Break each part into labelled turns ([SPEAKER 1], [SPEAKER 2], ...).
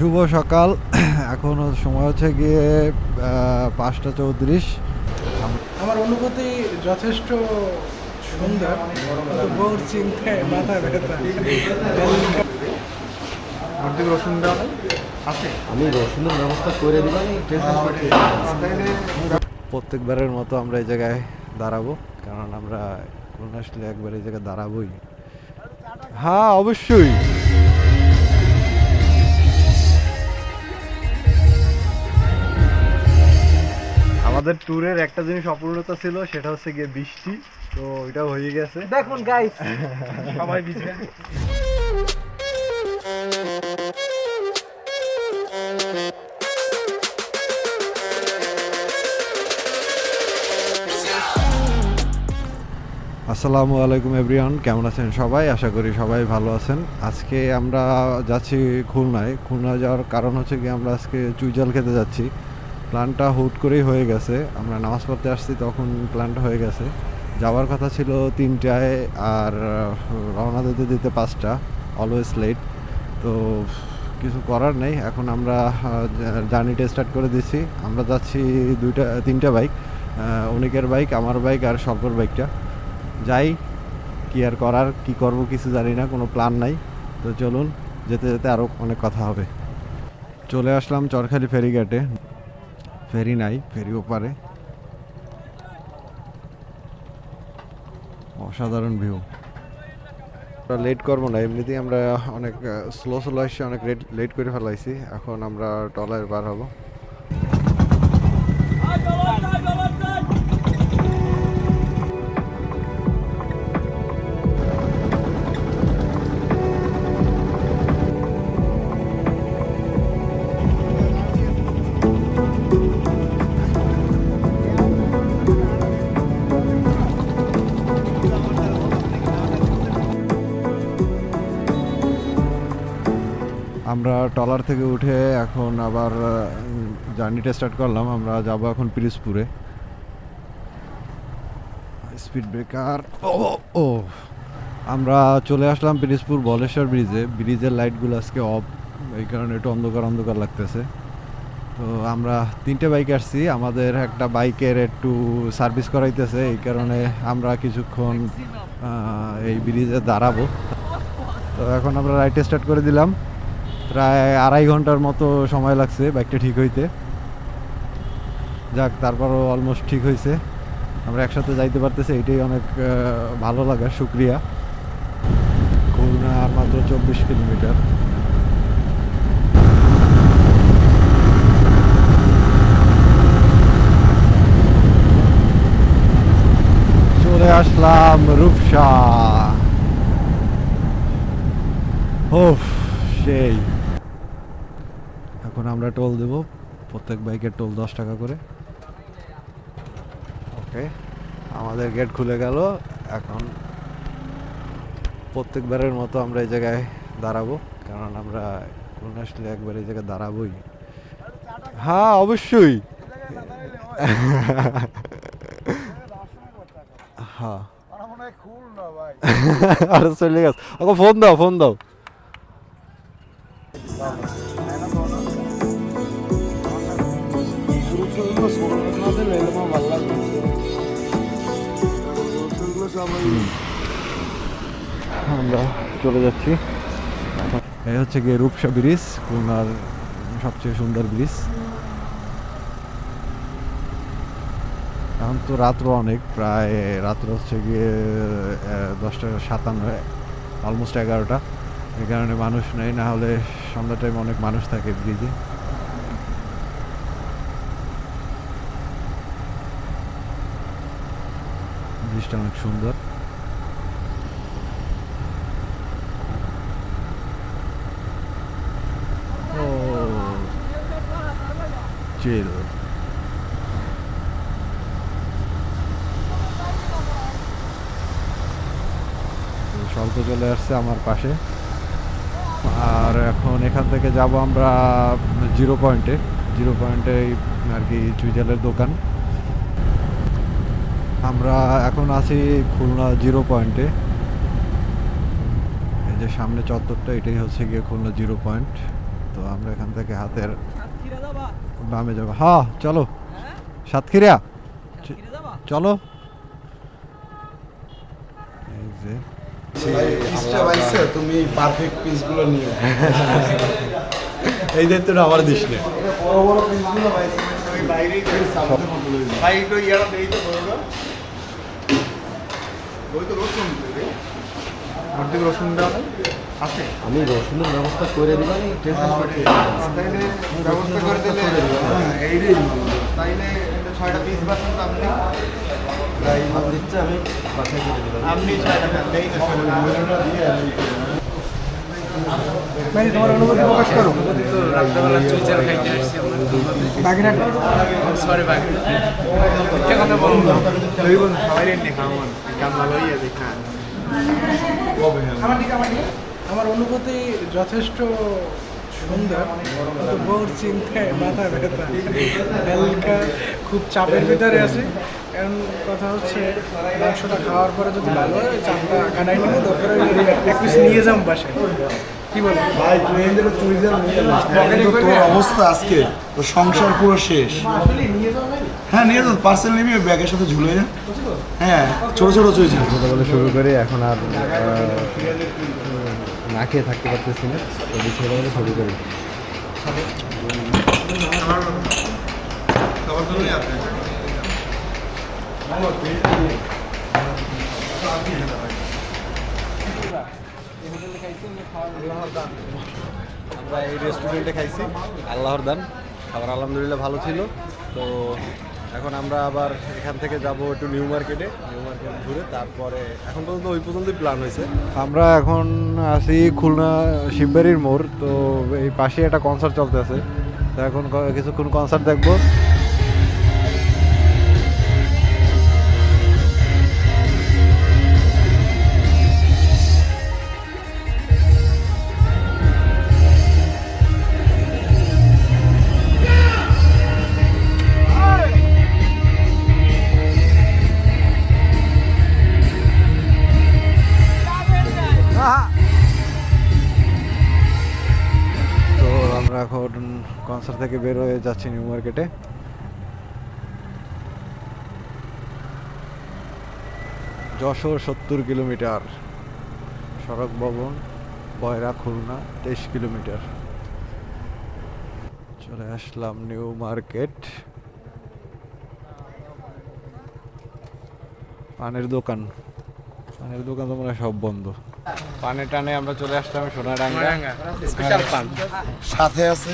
[SPEAKER 1] শুভ সকাল। এখন সময় হচ্ছে গিয়ে পাঁচটা চৌত্রিশ।
[SPEAKER 2] আমার অনুভূতি যথেষ্ট সুন্দর। কিন্তু চিন্তায় মাথা ব্যথা।
[SPEAKER 3] অর্ধেক রসুন আছে?
[SPEAKER 4] আমি রসুনের ব্যবস্থা করে দিলাম।
[SPEAKER 1] প্রত্যেকবারের মতো আমরা এই জায়গায় দাঁড়াবো কারণ আমরা আসলে একবার এই জায়গায় দাঁড়াবোই। হ্যাঁ অবশ্যই। আমাদের ট্যুরের একটা জিনিস অপূর্ণতা ছিল সেটা হচ্ছে গিয়ে বৃষ্টি। তো ওইটাও হয়ে গেছে।
[SPEAKER 2] দেখুন গাইস সবাই বিজে
[SPEAKER 1] আসসালামু আলাইকুম এভরিওয়ান কেমন আছেন সবাই? আশা করি সবাই ভালো আছেন। আজকে আমরা যাচ্ছি খুলনায়। খুলনা যাওয়ার কারণ হচ্ছে কি আমরা আজকে চুইজাল খেতে যাচ্ছি। প্ল্যানটা হুট করেই হয়ে গেছে। আমরা নামাজ পড়তে আসছি, তখন প্ল্যানটা হয়ে গেছে। যাওয়ার কথা ছিল তিনটায় আর রওনা দিতে দিতে পাঁচটা অলওয়েজ লেট তো কিছু করার নেই, এখন আমরা জার্নিটা স্টার্ট করে দিচ্ছি আমরা যাচ্ছি দুইটা, তিনটা বাইক অনেকের বাইক আমার বাইক আর স্বল্পর বাইকটা যাই, কি আর করার, কি করব কিছু জানি না, কোনো প্ল্যান নাই। তো চলুন, যেতে যেতে আরও অনেক কথা হবে। চলে আসলাম চরখালি ফেরিঘাটে। ফেরি নাই ফেরি ওপারে অসাধারণ ভিউ লেট করব না, এমনিতেই আমরা অনেক স্লো স্লো এসে অনেক লেট লেট করে ফেলাইছি। এখন আমরা টলার বার হব। আমরা টলার থেকে উঠে এখন আবার জার্নিটা স্টার্ট করলাম। আমরা যাব এখন পিরিজপুরে স্পিড ব্রেকার ও আমরা চলে আসলাম পিরিজপুর বলেশ্বর ব্রিজে। ব্রিজের লাইটগুলো আজকে অফ এই কারণে একটু অন্ধকার অন্ধকার লাগতেছে। তো আমরা তিনটে বাইক আসছি। আমাদের একটা বাইকের একটু সার্ভিস করাইতেছে। এই কারণে আমরা কিছুক্ষণ এই ব্রিজে দাঁড়াবো। তো এখন আমরা রাইটে স্টার্ট করে দিলাম। প্রায় আড়াই ঘণ্টার মতো সময় লাগছে বাইকটা ঠিক হইতে। যাক, তারপরও অলমোস্ট ঠিক হয়েছে আমরা একসাথে যাইতে পারতেছি, এটাই অনেক ভালো লাগা, শুক্রিয়া। খুলনা আর মাত্র চব্বিশ কিলোমিটার। চলে আসলাম রূপসা। ওফ, সেই। আমরা টোল দেব। প্রত্যেক বাইকের টোল দশ টাকা করে। ওকে আমাদের গেট খুলে গেল। এখন প্রত্যেকবারের মতো আমরা এই জায়গায় দাঁড়াবো। কারণ আমরা খুলনা আসলে একবার এই জায়গায় দাঁড়াবোই। হ্যাঁ অবশ্যই। হ্যাঁ। আরে চলে গেছে। ওকে ফোন দাও ফোন দাও। আমরা চলে যাচ্ছি। এই হচ্ছে গিয়ে রূপসা ব্রিজ, খুলনার সবচেয়ে সুন্দর ব্রিজ। এখন তো রাত্র অনেক, প্রায় রাত্র হচ্ছে গিয়ে দশটা সাতান্ন অলমোস্ট এগারোটা। এই কারণে মানুষ নেই, না হলে সন্ধ্যা টাইম অনেক মানুষ থাকে ব্রিজে। ব্রিজটা অনেক সুন্দর। স্বল্প চলে আসছে আমার পাশে। আর এখন এখান থেকে যাব আমরা জিরো পয়েন্টে। জিরো পয়েন্টে আর কি চুইজালের দোকান। আমরা এখন আছি খুলনা জিরো পয়েন্টে। এই যে সামনে চত্বরটা এটাই হচ্ছে গিয়ে খুলনা জিরো পয়েন্ট। তো আমরা এখান থেকে হাতের বামে যাব। হ্যাঁ চলো। সাতক্ষীরা? চলো।
[SPEAKER 5] তুমি পারফেক্ট পিসগুলো
[SPEAKER 4] এই দায়িত্বটা আমার দিস না।
[SPEAKER 5] বড় বড় পিসগুলো পাইছো আমি বাইরেই করে সামনে ভাই তো ইয়ারা দেই তো বড় ওই তো রসুন
[SPEAKER 3] অর্ধেক রসুন দেওয়া নাই আছে?
[SPEAKER 4] আমি রসুনের ব্যবস্থা করে দিবানি টেনশন করতে
[SPEAKER 5] তাইলে ব্যবস্থা করে দিলে হ্যাঁ তাইলে এটা ছয়টা পিস বাসন তো আপনি
[SPEAKER 4] আমি বাসায় করে দিলাম।
[SPEAKER 5] আপনি
[SPEAKER 2] মানে তোমার অনুভূতি প্রকাশ করো। বাগিরাট সরি বাগিরাট কথা বলুন
[SPEAKER 5] সবাই এনে খাওয়ান লইয়া দেখান।
[SPEAKER 2] আমার অনুভূতি যথেষ্ট সুন্দর বউর চিন্তায় মাথা ব্যথা। হালকা খুব চাপের ভিতরে আছে। কারণ কথা হচ্ছে মাংসটা খাওয়ার পরে যদি ভালো হয় চাপটা কাটাই নেব দরকার এক পিস নিয়ে যাম বাসায়। কি বলো
[SPEAKER 5] ভাই তোর অবস্থা আজকে তোর সংসার পুরো শেষ। হ্যাঁ নিয়ে যান পার্সেল নিবি ওই ব্যাগের সাথে ঝুলে যা। হ্যাঁ ছোট ছোট চুইছে
[SPEAKER 1] কথা বলে শুরু করি এখন আর না খেয়ে থাকতে পারতেছি না। তো বলে শুরু করি। আমরা এই রেস্টুরেন্টে খাইছি। আল্লাহর দান। খাবার আলহামদুলিল্লাহ ভালো ছিল। তো এখন আমরা আবার এখান থেকে যাব একটু নিউ মার্কেটে, নিউ মার্কেট ঘুরে তারপরে এখন পর্যন্ত ওই পর্যন্তই প্ল্যান হয়েছে। আমরা এখন আছি খুলনা শিববাড়ির মোড়, তো এই পাশে একটা কনসার্ট চলতে আছে তো এখন কিছুক্ষণ কনসার্ট দেখব। এখন কনসার্ট থেকে বের হয়ে যাচ্ছি নিউ মার্কেটে যশোর সত্তর কিলোমিটার, সড়ক ভবন, বয়রা খুলনা, তেইশ কিলোমিটার। চলে আসলাম নিউ মার্কেট পানের দোকান। পানের দোকান তো হয় সব বন্ধ। পানে টানে আমরা চলে আসলাম সোনাডাঙ্গা।
[SPEAKER 2] স্পেশাল পান।
[SPEAKER 5] সাথে আছে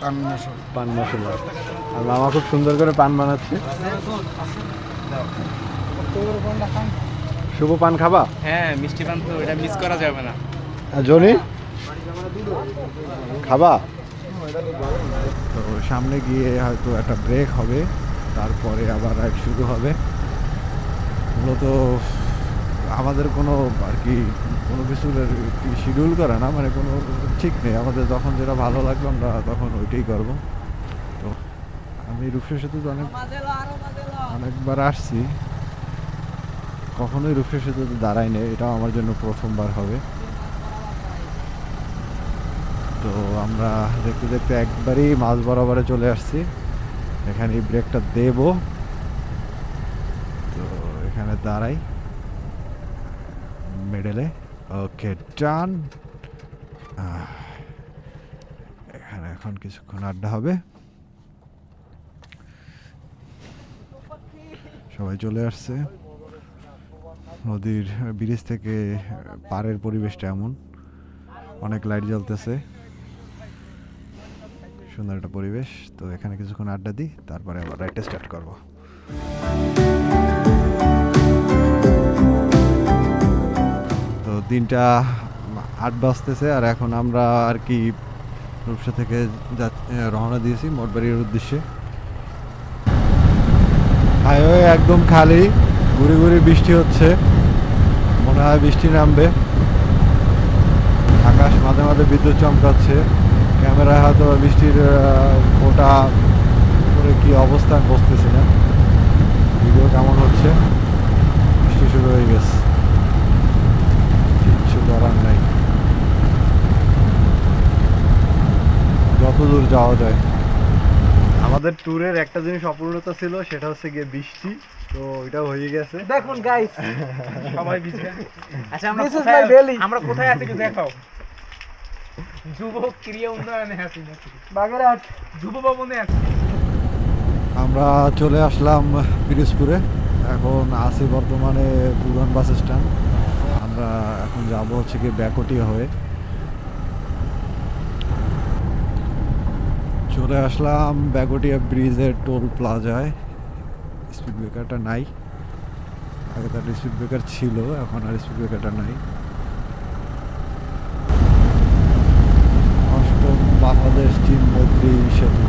[SPEAKER 5] পান মশলা।
[SPEAKER 1] পান মশলা। আর মামা খুব সুন্দর করে পান বানাচ্ছে। শুভ পান খাবা?
[SPEAKER 2] হ্যাঁ মিষ্টি পান তো এটা মিস করা যাবে না।
[SPEAKER 1] আর জনি? খাবা? তো সামনে গিয়ে হয়তো একটা ব্রেক হবে তারপরে আবার রাইড শুরু হবে। মূলত আমাদের কোনো আর কি কোনো কিছুর শিডিউল করা না মানে কোনো ঠিক নেই। আমাদের যখন যেটা ভালো লাগবে আমরা তখন ওইটাই করব। তো আমি রূপসা সেতুতে অনেক অনেকবার আসছি। কখনোই রূপসা সেতুতে দাঁড়াই নেই, এটাও আমার জন্য প্রথমবার হবে। তো আমরা দেখতে দেখতে একবারই মাঝ বরাবরে চলে আসছি। এখানে এই ব্রেকটা দেব। তো এখানে দাঁড়াই। মিডলে ওকে ডান এখানে এখন কিছুক্ষণ আড্ডা হবে। সবাই চলে আসছে। নদীর ব্রিজ থেকে, পাড়ের পরিবেশটা এমন। অনেক লাইট জ্বলতেছে। সুন্দর একটা পরিবেশ। তো এখানে কিছুক্ষণ আড্ডা দিই, তারপরে আবার রাইডটা স্টার্ট করব। দিনটা আট বাজতেছে আর এখন আমরা আর কি রূপসা থেকে রওনা দিয়েছি মোটবাড়ির উদ্দেশ্যে। হাইওয়ে একদম খালি, ঘুরে ঘুরে বৃষ্টি হচ্ছে, মনে হয় বৃষ্টি নামবে। আকাশ মাঝে মাঝে বিদ্যুৎ চমকাচ্ছে, ক্যামেরায় হয়তো বৃষ্টির ফোঁটা করে কি অবস্থা আমি বুঝতেছি না। ভিডিও কেমন হচ্ছে? বৃষ্টি শুরু হয়ে গেছে। করার নাই। দূর যাওয়া যায়। আমাদের ট্যুরের একটা জিনিস অপূর্ণতা ছিল সেটা হচ্ছে গিয়ে বৃষ্টি। তো এটা হয়ে গেছে।
[SPEAKER 2] দেখুন গাইস
[SPEAKER 3] সবাই বিজে আচ্ছা আমরা কোথায় আমরা কোথায় আছি একটু দেখাও। যুব ক্রিয়া উন্নয়নে আছি নাকি?
[SPEAKER 2] বাগেরহাট।
[SPEAKER 3] যুব ভবনে আছি।
[SPEAKER 1] আমরা চলে আসলাম পিরোজপুরে। এখন আছি বর্তমানে পুরান বাস স্ট্যান্ড। আমরা এখন যাব হচ্ছে কি ব্যাকটিয়া হয়ে। চলে আসলাম ব্যাকটিয়া ব্রিজের টোল প্লাজায়। স্পিড ব্রেকারটা নাই। আগে তার স্পিড ব্রেকার ছিল, এখন আর স্পিড ব্রেকারটা নাই। অষ্টম বাংলাদেশ চীন মৈত্রী সেতু।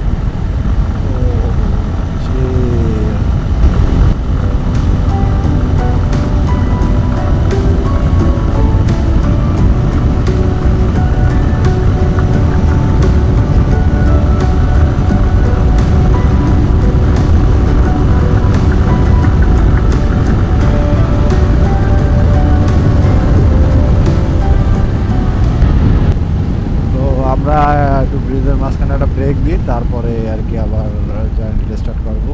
[SPEAKER 1] একটু ব্রিজের মাঝখানে একটা ব্রেক দিই তারপরে আর কি আবার জার্নিটা স্টার্ট করব।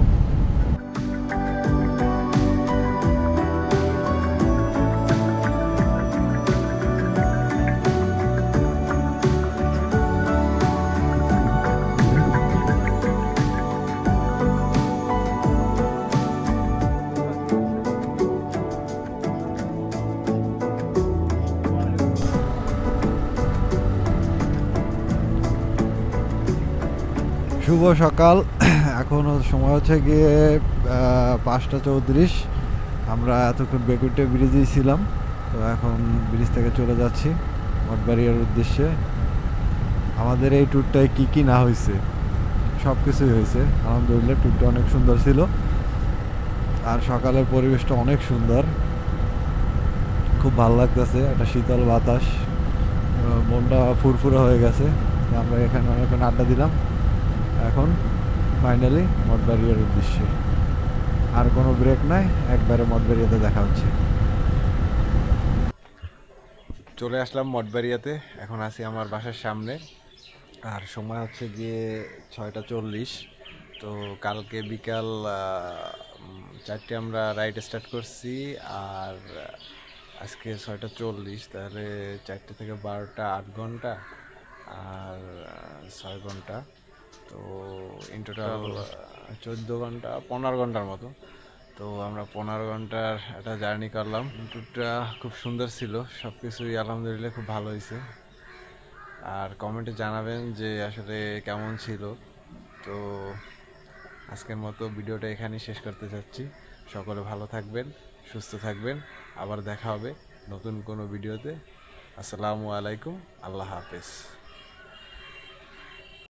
[SPEAKER 1] শুভ সকাল। এখন সময় হচ্ছে গিয়ে পাঁচটা চৌত্রিশ। আমরা এতক্ষণ বেকুটে ব্রিজেই ছিলাম। তো এখন ব্রিজ থেকে চলে যাচ্ছি মঠবাড়িয়ার উদ্দেশ্যে। আমাদের এই ট্যুরটায় কি কি না হয়েছে? সব কিছুই হয়েছে। আলহামদুলিল্লাহ ট্যুরটা অনেক সুন্দর ছিল। আর সকালের পরিবেশটা অনেক সুন্দর। খুব ভালো লাগতেছে, একটা শীতল বাতাস। মনটা ফুরফুরে হয়ে গেছে। আমরা এখানে অনেকক্ষণ আড্ডা দিলাম। এখন ফাইনালি মঠবাড়িয়ার উদ্দেশ্যে। আর কোনো ব্রেক নাই, একবারে মঠবাড়িয়াতে দেখা হচ্ছে। চলে আসলাম মঠবাড়িয়াতে এখন আছি আমার বাসার সামনে। আর সময় হচ্ছে গিয়ে ছয়টা চল্লিশ। তো কালকে বিকাল চারটে আমরা রাইড স্টার্ট করছি, আর আজকে ছয়টা চল্লিশ, তাহলে চারটে থেকে বারোটা আট ঘণ্টা, আর ছয় ঘণ্টা। তো ইন টোটাল চোদ্দ ঘণ্টা পনেরো ঘণ্টার মতো। তো আমরা পনেরো ঘণ্টার একটা জার্নি করলাম। ট্যুরটা খুব সুন্দর ছিল সব কিছুই আলহামদুলিল্লাহ খুব ভালো হয়েছে। আর কমেন্টে জানাবেন যে আসলে কেমন ছিল। তো আজকের মতো ভিডিওটা এখানেই শেষ করতে চাচ্ছি। সকলে ভালো থাকবেন সুস্থ থাকবেন। আবার দেখা হবে নতুন কোনো ভিডিওতে। আসসালামু আলাইকুম আল্লাহ হাফেজ।